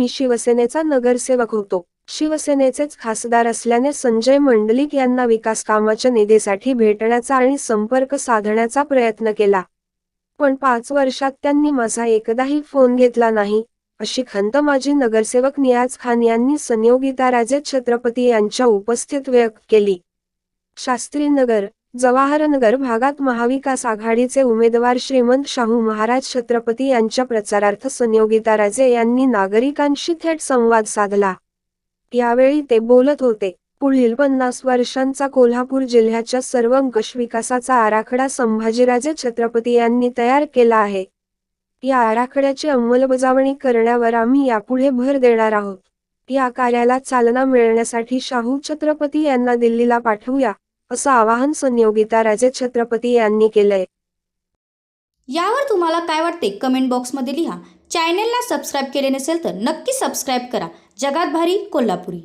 मी शिवसेनेचा नगरसेवक होतो. शिवसेनेचेच खासदार असल्याने संजय मंडलिक यांना विकास कामाच्या निधीसाठी भेटण्याचा आणि संपर्क साधण्याचा प्रयत्न केला. पण पाच वर्षात त्यांनी माझा एकदाही फोन घेतला नाही अशी खंत माजी नगरसेवक नियाज खान यांनी संयोगिता राजे छत्रपती यांच्या उपस्थित व्यक्त केली. शास्त्रीनगर जवाहरनगर भागात महाविकास आघाडीचे उमेदवार श्रीमंत शाहू महाराज छत्रपती यांच्या प्रचारार्थ संयोगिता राजे यांनी नागरिकांशी थेट संवाद साधला. यावेळी ते बोलत होते. पुढील पन्नास वर्षांचा कोल्हापूर जिल्ह्याच्या सर्वंकष विकासाचा आराखडा संभाजीराजे छत्रपती यांनी तयार केला आहे. या आराखड्याची अंमलबजावणी करण्यावर आम्ही यापुढे भर देणार आहोत. या कार्याला चालना मिळण्यासाठी शाहू छत्रपती यांना दिल्लीला पाठवूया. असं आवाहन संयोगिता राजे छत्रपती यांनी केलंय. यावर तुम्हाला काय वाटते कमेंट बॉक्समध्ये लिहा. चॅनेलला सबस्क्राईब केले नसेल तर नक्की सबस्क्राईब करा. जगात भारी कोल्हापुरी.